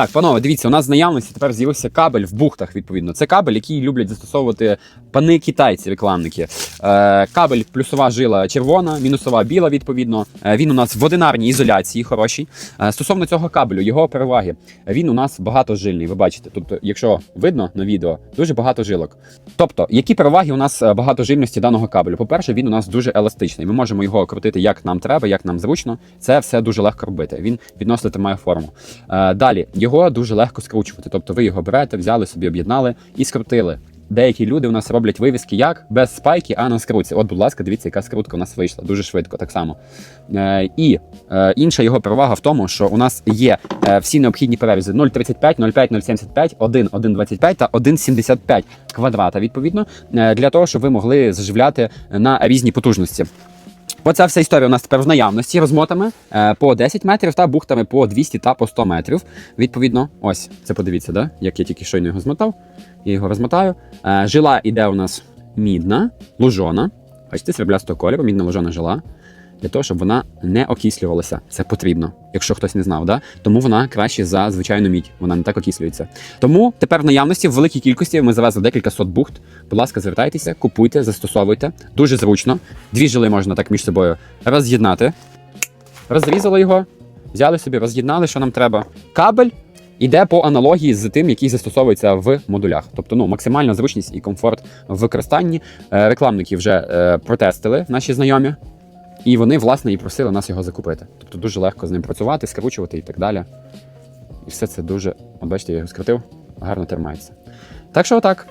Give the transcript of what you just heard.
Так, панове, дивіться, у нас з наявності тепер з'явився кабель в бухтах, відповідно. Це кабель, який люблять застосовувати пани китайці, рекламники. Е, кабель плюсова жила червона, мінусова біла, відповідно. Е, він у нас в одинарній ізоляції хороший. Е, стосовно цього кабелю, його переваги. Він у нас багатожильний. Ви бачите, тобто, якщо видно на відео, дуже багато жилок. Тобто, які переваги у нас е, багатожильності даного кабелю? По-перше, він у нас дуже еластичний. Ми можемо його крутити як нам треба, як нам зручно. Це все дуже легко робити. Він відносно тримає форму. Е, далі його дуже легко скручувати. Тобто, ви його берете, взяли собі, об'єднали і скрутили. Деякі люди у нас роблять вивіски як без спайки, а на скрутці. От, будь ласка, дивіться, яка скрутка у нас вийшла. Дуже швидко, так само. Е, і е, інша його перевага в тому, що у нас є е, всі необхідні перерізи 0,35, 0,5, 0,75, 1, 1,25 та 1,75 квадрата, відповідно, е, для того, щоб ви могли заживляти на різні потужності. Оця вся історія у нас тепер в наявності розмотами е, по 10 метрів та бухтами по 200 та по 100 метрів. Відповідно, ось це подивіться, да? як я тільки щойно його змотав. Я його розмотаю. Е, жила іде у нас мідна, лужона. Бачите, сріблястого кольору, мідна лужона жила. Для того, щоб вона не окислювалася. Це потрібно, якщо хтось не знав. Да? Тому вона краще за звичайну мідь, вона не так окислюється. Тому тепер в наявності в великій кількості ми завезли декілька сот бухт. Будь ласка, звертайтеся, купуйте, застосовуйте. Дуже зручно. Дві жили можна так між собою роз'єднати. Розрізали його, взяли собі, роз'єднали, що нам треба. Кабель іде по аналогії з тим, який застосовується в модулях. Тобто, ну, максимальна зручність і комфорт в використанні. Е, Рекламники вже е, протестили наші знайомі. І вони, власне, і просили нас його закупити. Тобто дуже легко з ним працювати, скручувати і так далі. І все це дуже, от бачите, я його скрутив, гарно тримається. Так що отак.